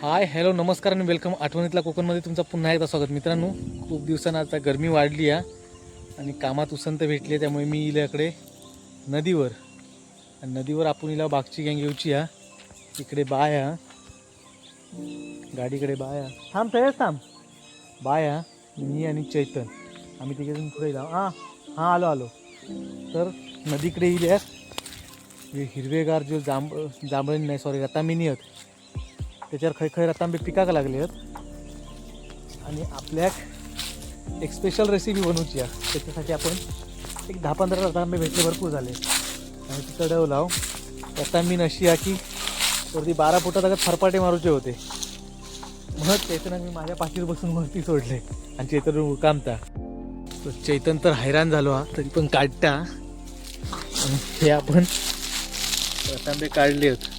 Hi hello नमस्कार आणि welcome आठवणीतला कोकणमध्ये तुमचं पुन्हा एकदा स्वागत. मित्रांनो खूप दिवसांना आता गरमी वाढली आहे आणि कामात उसंत भेटली आहे त्यामुळे मी इल्याकडे नदीवर. आणि नदीवर आपण इला बागची गँग येऊची या इकडे बाया गाडीकडे बाया थांब तयार थांब. बाया मी आणि चैतन. आम्ही तिकडे पुढे जाऊ हां हां आलो आलो. तर नदीकडे येईल हिरवेगार जो जांब जांभळी नाही सॉरी रतामिनी आहेत. त्याच्यावर खै खै रतांबे पिकाक लागले आहेत. आणि आपल्याक एक स्पेशल रेसिपी बनवची आहे त्याच्यासाठी आपण एक दहा पंधरा रतांबे भेटले भरपूर झाले. आणि ती चढव लाव रतांबीन अशी आहे की वरती बारा फुटात अगं फरपाटे मारूचे होते. मग चैतन मी माझ्या पाठीवर बसून वरती सोडले. आणि चैतन उकामता तो चैतन तर हैराण झालो हा तरी पण काढता. आणि हे आपण रतांबे काढले आहेत.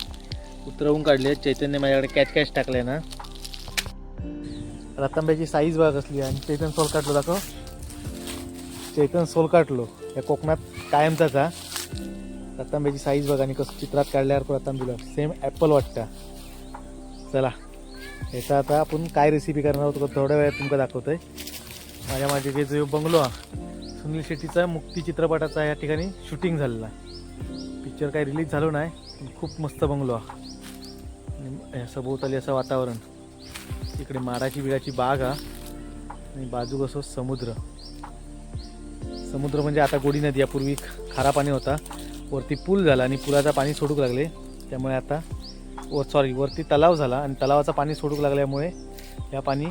उतरवून काढले चैतन्य माझ्याकडे कॅच कॅच टाकले ना. रतांब्याची साईज बघा कसली आणि चैतन सोल काढलो दाखव. चैतन सोल काढलो. या कोकणात कायमचाच हा. रतांब्याची साईज बघा आणि कसं चित्रात काढल्यावर रतांबीला सेम ॲपल वाटतं. चला. याचा आता आपण काय रेसिपी करणार आहोत थोड्या वेळात तुमका दाखवतोय. माझ्या माझे जे जो बंगलो हा सुनील शेट्टीचा मुक्ती चित्रपटाचा या ठिकाणी शूटिंग झालेला. पिक्चर काही रिलीज झालो नाही खूप मस्त बंगलो हा. या सभोवताली असं वातावरण. इकडे माडाची बिडाची बाग हा. आणि बाजू कसं समुद्र. समुद्र म्हणजे आता गोडी नदी. यापूर्वी खारा पाणी होता. वरती पूल झाला आणि पुलाचा पाणी सोडूक लागले. त्यामुळे आता व सॉरी वरती तलाव झाला आणि तलावाचं पाणी सोडूक लागल्यामुळे या पाणी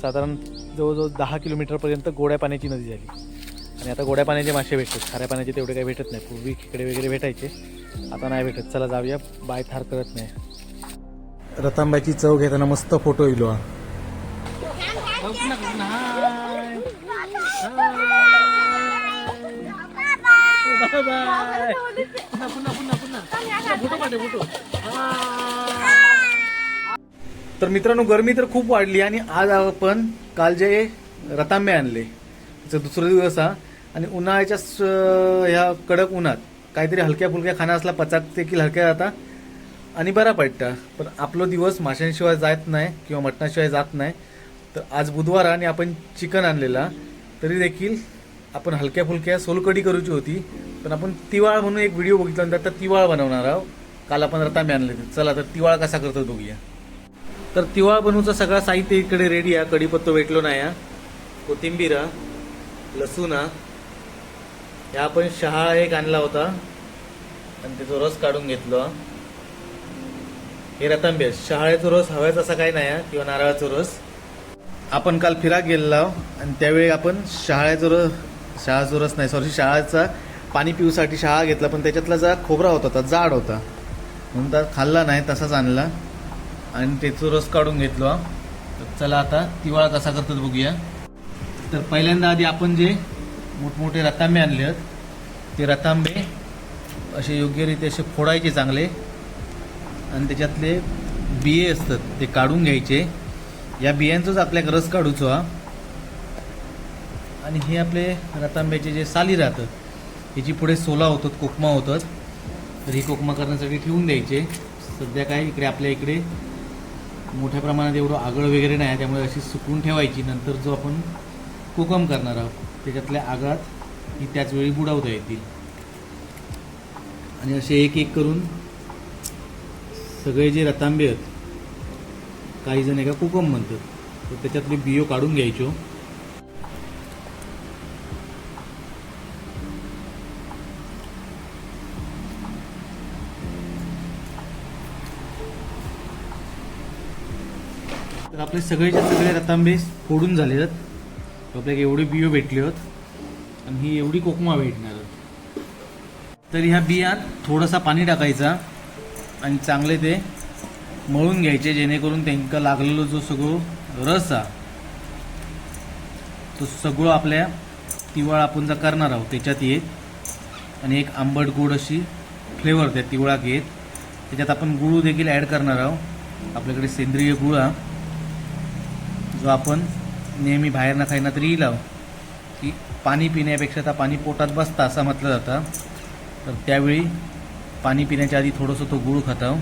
साधारण जवळजवळ दहा किलोमीटरपर्यंत गोड्या पाण्याची नदी झाली. आणि आता गोड्या पाण्याचे मासे भेटतात. खाऱ्या पाण्याचे तेवढे काही भेटत नाही. पूर्वी खेकडे वगैरे भेटायचे. आता नाही भेटत. चला जाऊया. बाय थार करत नाही. रतांब्याची चव घेताना मस्त फोटो येईल हा तर मित्रांनो गरमी तर खूप वाढली आणि आज आपण काल जे रतांबे आणले. त्याचा दुसरा दिवस हा. आणि उन्हाळ्याच्या ह्या कडक उन्हात काहीतरी हलक्या फुलक्या खाना असला पचाक देखील हलक्या जाता आणि बरा पडता. पण आपलो दिवस माशांशिवाय जात नाही किंवा मटणाशिवाय जात नाही. तर आज बुधवार आणि आपण चिकन आणलेला. तरी देखील आपण हलक्या फुलक्या सोलकडी करूची होती. पण आपण तिवाळ म्हणून एक व्हिडिओ बघितला आणि तिवाळ बनवणार आहोत. काल आपण रतांबे आणले चला तर तिवाळ कसा करतो बघूया. तर तिवाळ बनवूचा सगळा साहित्य इकडे रेडी आहे. कढीपत्तो भेटलो नाही हा कोथिंबीर हा, लसूण ह्या आपण शहाळा एक आणला होता. आणि त्याचा रस काढून घेतलो. हे रतांबे शहाळ्याचा रस हव्याचा असा काही नाही किंवा नारळाचा रस. आपण काल फिराक गेलेलो आणि त्यावेळी आपण शहाळ्याचा रस शहाचा रस नाही सॉरी शहाळ्याचा पाणी पिऊसाठी शाळा घेतला पण त्याच्यातला जा खोबरा होता होता जाड होता. म्हणून तर खाल्ला नाही तसाच आणला. आणि त्याचा रस काढून घेतलो तर चला आता तिवाळा कसा करतात बघूया. तर पहिल्यांदा आधी आपण जे मोठमोठे रतांबे आणले आहेत ते रतांबे असे योग्यरीत्या असे फोडायचे चांगले. आणि त्याच्यातले बिये असतात ते काढून घ्यायचे. या बियांचाच आपल्याक रस काढूचो हा. आणि हे आपले रतांब्याचे जे साली राहतात ह्याची पुढे सोला होतात कोकमा होतात. तर ही कोकमा करण्यासाठी ठेवून द्यायचे. सध्या काय इकडे आपल्या इकडे मोठ्या प्रमाणात एवढं आगळ वगैरे नाही त्यामुळे अशी सुकून ठेवायची. नंतर जो आपण कोकम करणार आहोत त्याच्यातल्या आगात ही त्याचवेळी बुडावता येतील. आणि असे एक एक करून सगळे जे रतांबे आहेत काही जण एका कोकम म्हणतात. तर त्याच्यातले बियो काढून घ्यायचो. तर आपले सगळेच्या सगळे रतांबे फोडून झाले आहेत. आपल्याला एवढे बियो भेटले आहेत आणि ही एवढी कोकमा भेटणार आहेत. तर ह्या बियात थोडासा पाणी टाकायचा. आणि चांगले ते मळून घ्यायचे जेणेकरून त्यांका लागलेलो जो सगळं रस हा तो सगळं आपल्या तिवाळ आपण जर करणार आहोत त्याच्यात येत आणि एक आंबट गोड अशी फ्लेवर त्या तिवळाक येत. त्याच्यात आपण गुळ देखील ॲड करणार आहोत. आपल्याकडे सेंद्रिय गुळ हा जो आपण नेहमी बाहेर ना खायना तरी येईल की पाणी पिण्यापेक्षा आता पाणी पोटात बसता असं म्हटलं जातं. तर त्यावेळी पाणी पिण्याच्या आधी थोडंसं तो गुळ खाता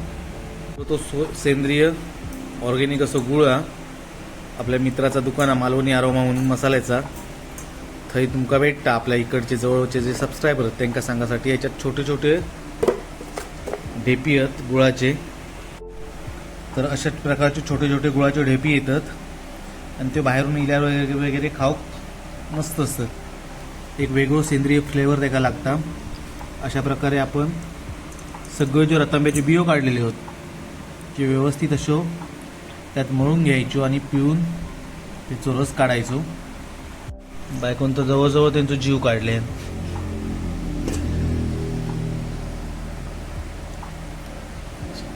तो तो सो सेंद्रिय ऑर्गेनिक असो गुळ हा आपल्या मित्राचा दुकान हा मालवणी आरोमा म्हणून मसाल्याचा. थंय तुमका भेटता आपल्या इकडचे जवळचे जे सबस्क्रायबर आहेत त्यांना सांगासाठी याच्यात छोटे छोटे ढेपी आहेत गुळाचे. तर अशाच प्रकारचे छोटे छोटे गुळाचे ढेपी येतात. आणि ते बाहेरून इल्यावर वगैरे वगैरे खाऊक मस्त असतं. एक वेगळं सेंद्रिय फ्लेवर त्याला लागता. अशा प्रकारे आपण सगळे जे रतांब्याचे बियो काढलेले होत ते व्यवस्थित असो त्यात मळून घ्यायचो आणि पिऊन त्याचो रस काढायचो. बायकोन तर जवळजवळ त्यांचा जीव काढले.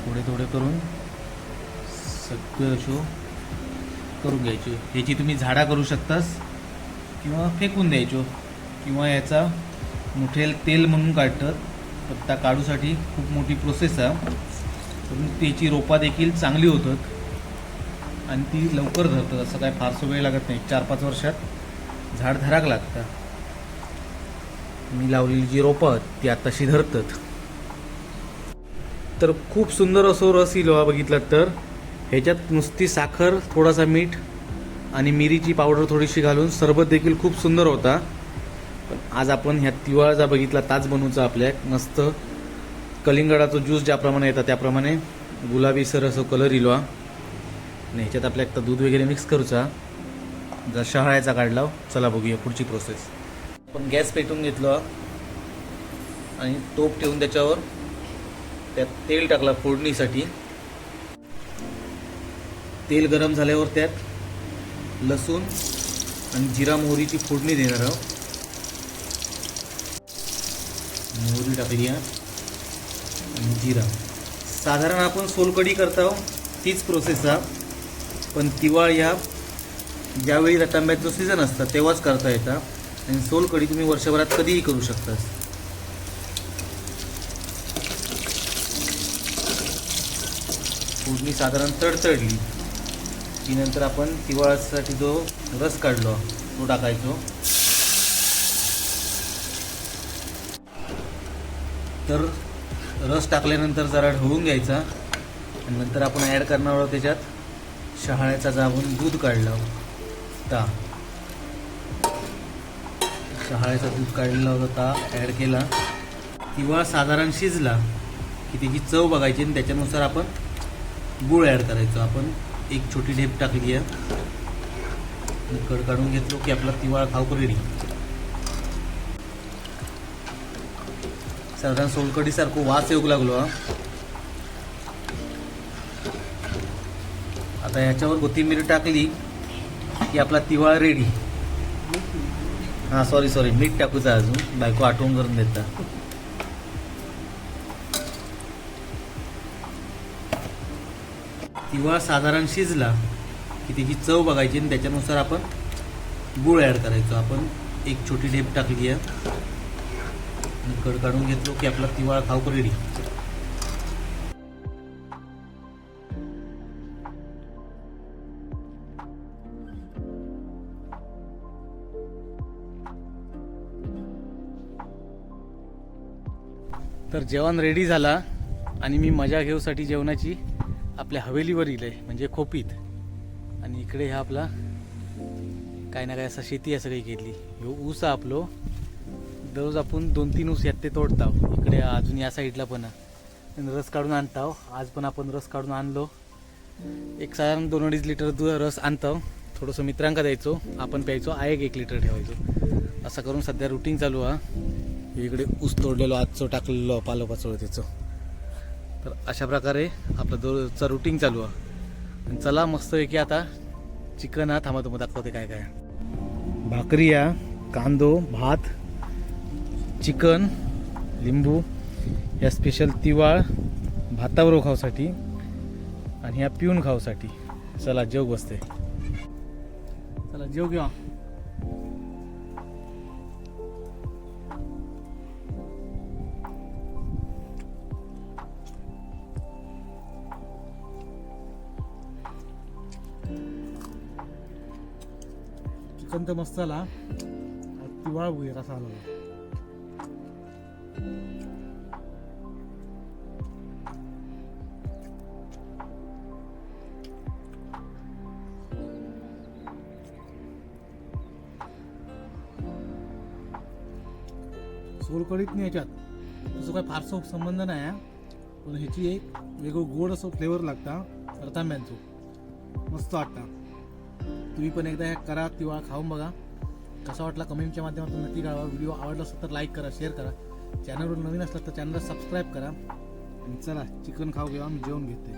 थोडे थोडे करून सगळं अशो करून घ्यायचो. ह्याची तुम्ही झाडा करू शकतास किंवा फेकून द्यायचो किंवा याचा मुठेल तेल म्हणून काढतात. तर त्या काढूसाठी खूप मोठी प्रोसेस आहे. पण त्याची रोपा देखील चांगली होतात. आणि ती लवकर धरतात असं काय फारसं वेळ लागत नाही. चार पाच वर्षात झाड धराक लागतं. मी लावलेली जी रोपं आहेत ती आत्ताशी धरतात. तर खूप सुंदर असो रस इलो बघितलात तर. ह्याच्यात नुसती साखर थोडासा मीठ आणि मिरीची पावडर थोडीशी घालून सरबत देखील खूप सुंदर होता. पण आज आपण ह्या तिवाळाचा बघितला ताज बनवूचा आपल्या मस्त कलिंगडाचा ज्यूस ज्याप्रमाणे येतात त्याप्रमाणे गुलाबी सर असं कलर इलो हा. आणि ह्याच्यात आपल्या एकदा दूध वगैरे मिक्स करूचा. जर शहाळ्याचा काढला चला बघूया पुढची प्रोसेस आपण गॅस पेटून घेतलो आणि टोप ठेवून त्याच्यावर त्यात तेल टाकला फोडणीसाठी. तेल गरम झाल्यावर त्यात लसूण आणि जिरा मोहरीची फोडणी देणार आहोत. मोहरी टाकली आणि जिरा साधारण आपण सोलकढी करतो तीच प्रोसेस आहे. पण तिवाळ ह्या ज्यावेळी रतांब्याचं सीझन असतं तेव्हाच करता येतं. आणि सोलकढी तुम्ही वर्षभरात कधीही करू शकता. फोडणी साधारण तडतडली. की नंतर आपण तिवाळासाठी जो रस काढलो तो टाकायचो. तर रस टाकल्यानंतर जरा ढवळून घ्यायचा. आणि नंतर आपण ॲड करणार आहोत त्याच्यात शहाळ्याचा जाबून दूध काढला. ता. शहाळ्याचा दूध काढलेला होता ता ॲड केला. किंवा साधारण शिजला की त्याची चव बघायची आणि त्याच्यानुसार आपण गूळ ॲड करायचो. आपण एक छोटी ढेप टाकली आहे. कड काढून घेतलो की आपला तिवाळा खाऊ रेडी साधारण सोलकडीसारखं वास येऊ लागलो हा. आता ह्याच्यावर कोथिंबीर टाकली की आपला तिवाळ रेडी हा सॉरी सॉरी मीठ टाकूचा अजून. बायको आठवण करून देता. तिवाळ साधारण शिजला की त्याची चव बघायची आणि त्याच्यानुसार आपण गूळ ॲड करायचो. आपण एक छोटी ढेप टाकली आहे. कड काढून घेतलो की आपला तिवाळ खाऊ रेडी तर जेवण रेडी झाला आणि मी मजा घेऊसाठी जेवणाची आपल्या हवेलीवर इले म्हणजे खोपीत. आणि इकडे हा आपला काय ना काय असा शेती असं काही घेतली. ह्यो ऊस आपलो. दररोज आपण दोन तीन ऊस यात ते तोडताव. इकडे अजून या साईडला पण. रस काढून आणताव. आज पण आपण रस काढून आणलो. एक साधारण दोन अडीच लिटर दूध रस आणतो थोडंसं मित्रांका द्यायचो. आपण प्यायचो. आय एक एक लिटर ठेवायचो. असं करून सध्या रुटीन चालू हा. इकडे ऊस तोडलेलो आजचं टाकलेलो पालोपाचोळ त्याचं. तर अशा प्रकारे आपलं दररोजचं रुटीन चालू आहे आणि चला मस्तपैकी आता चिकन हा थांबा तुम्हाला दाखवते काय काय. भाकरी या कांदो भात चिकन लिंबू या स्पेशल तिवाळ भातावर खाऊसाठी आणि ह्या पिऊन खाऊसाठी. चला जेव बसते. चला जेव घेऊ चिकन तर मस्त आला तिवाळ होईल असा आला. सोलकडीत नाही याच्यात. तसं काय फारसं संबंध नाही आहे पण ह्याची एक वेगळं गोड असं फ्लेवर लागता रतांब्यांचं मस्त वाटतं. तुम्ही पण एकदा हे करा किंवा खाऊन बघा. कसा वाटला कमेंटच्या माध्यमातून नक्की कळवा. व्हिडिओ आवडला असेल तर लाईक करा शेअर करा. चॅनलवर नवीन असलं तर चॅनलला सबस्क्राईब करा. आणि चला चिकन खाऊ घेऊ आम्ही जेवण घेते.